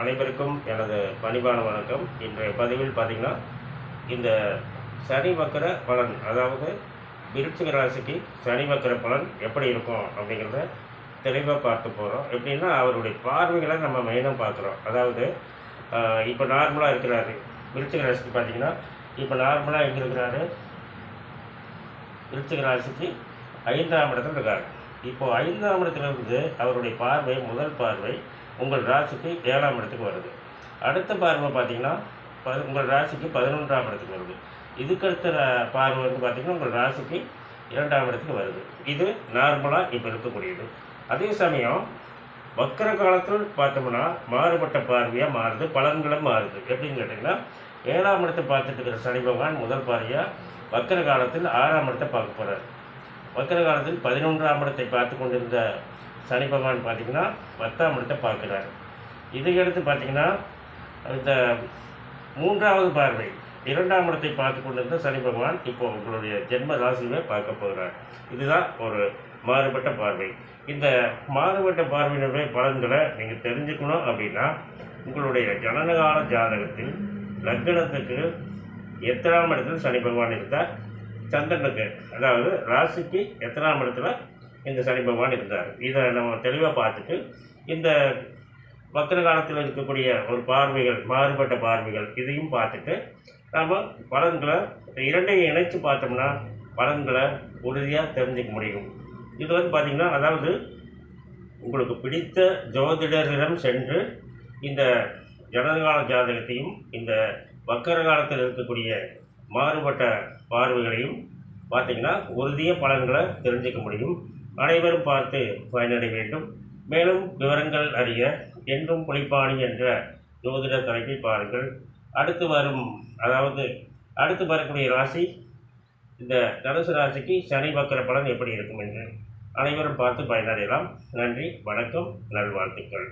அனைவருக்கும் எனது பணிவான வணக்கம். இன்றைய பதிவில் பார்த்திங்கன்னா இந்த சனி வக்கர பலன் அதாவது விருச்சிக ராசிக்கு சனி வக்கர பலன் எப்படி இருக்கும் அப்படிங்கிறத தெளிவாக பார்த்து போகிறோம் எப்படின்னா அவருடைய பார்வைகளை நம்ம மெயினாக பார்க்குறோம். அதாவது இப்போ நார்மலாக இருக்கிறாரு. விருச்சிக ராசிக்கு பார்த்தீங்கன்னா இப்போ நார்மலாக எங்கே இருக்கிறாரு? விருச்சிக ராசிக்கு ஐந்தாம் இடத்துல இருக்கார். இப்போ ஐந்தாம் இடத்துல இருந்து அவருடைய பார்வை முதல் பார்வை உங்கள் ராசிக்கு ஏழாம் இடத்துக்கு வருது. அடுத்த பார்வை பார்த்தீங்கன்னா ப- உங்கள் ராசிக்கு பதினொன்றாம் இடத்துக்கு வருது. இதுக்கடுத்த பார்வை வந்து பார்த்திங்கன்னா உங்கள் ராசிக்கு இரண்டாம் இடத்துக்கு வருது. இது நார்மலாக இப்போ இருக்கக்கூடியது. அதே சமயம் வக்கர காலத்தில் பார்த்தோம்னா மாறுபட்ட பார்வையாக மாறுது பலன்களும் மாறுது. எப்படின்னு கேட்டிங்கன்னா ஏழாம் இடத்தை பார்த்துட்டு இருக்கிற சனி பகவான் முதல் பார்வையாக வக்கர காலத்தில் ஆறாம் இடத்தை பார்க்க போகிறார் வக்கர காலத்தில் பதினொன்றாம் இடத்தை பார்த்து கொண்டிருந்த சனி பகவான் பார்த்தீங்கன்னா பத்தாம் இடத்தை பார்க்குறாரு. இதையடுத்து பார்த்தீங்கன்னா இந்த மூன்றாவது பார்வை இரண்டாம் இடத்தை பார்த்து கொண்டிருந்த சனி பகவான் இப்போ உங்களுடைய ஜென்ம ராசியுமே பார்க்க போகிறார். இதுதான் ஒரு மாறுபட்ட பார்வை. இந்த மாறுபட்ட பார்வையினுடைய பலன்களை நீங்கள் தெரிஞ்சுக்கணும் அப்படின்னா உங்களுடைய ஜனனகால ஜாதகத்தில் லக்னத்துக்கு எத்தனாம் இடத்துல சனி பகவான் இருந்தால் சந்திரனுக்கு அதாவது ராசிக்கு எத்தனாம் இடத்துல இந்த சனி பகவான் இருந்தார். இதை நம்ம தெளிவாக பார்த்துட்டு இந்த வக்கர காலத்தில் இருக்கக்கூடிய ஒரு பார்வைகள் மாறுபட்ட பார்வைகள் இதையும் பார்த்துட்டு நாம் பலன்களை இரண்டையும் இணைச்சு பார்த்தோம்னா பலன்களை உறுதியாக தெரிஞ்சுக்க முடியும். இது வந்து பார்த்திங்கன்னா அதாவது உங்களுக்கு பிடித்த ஜோதிடரிடம் சென்று இந்த ஜனகால ஜாதகத்தையும் இந்த வக்கர காலத்தில் இருக்கக்கூடிய மாறுபட்ட பார்வைகளையும் பார்த்தீங்கன்னா உறுதிய பலன்களை தெரிஞ்சுக்க முடியும். அனைவரும் பார்த்து பயனடை வேண்டும். மேலும் விவரங்கள் அறிய என்றும் புலிப்பாணி என்ற ஜோதிட தலைப்பை பாருங்கள். அடுத்து வரும் அதாவது அடுத்து வரக்கூடிய ராசி இந்த தனுசு ராசிக்கு சனி வக்கர பலன் எப்படி இருக்கும் என்று அனைவரும் பார்த்து பயனடையலாம். நன்றி வணக்கம் நல்வாழ்த்துக்கள்.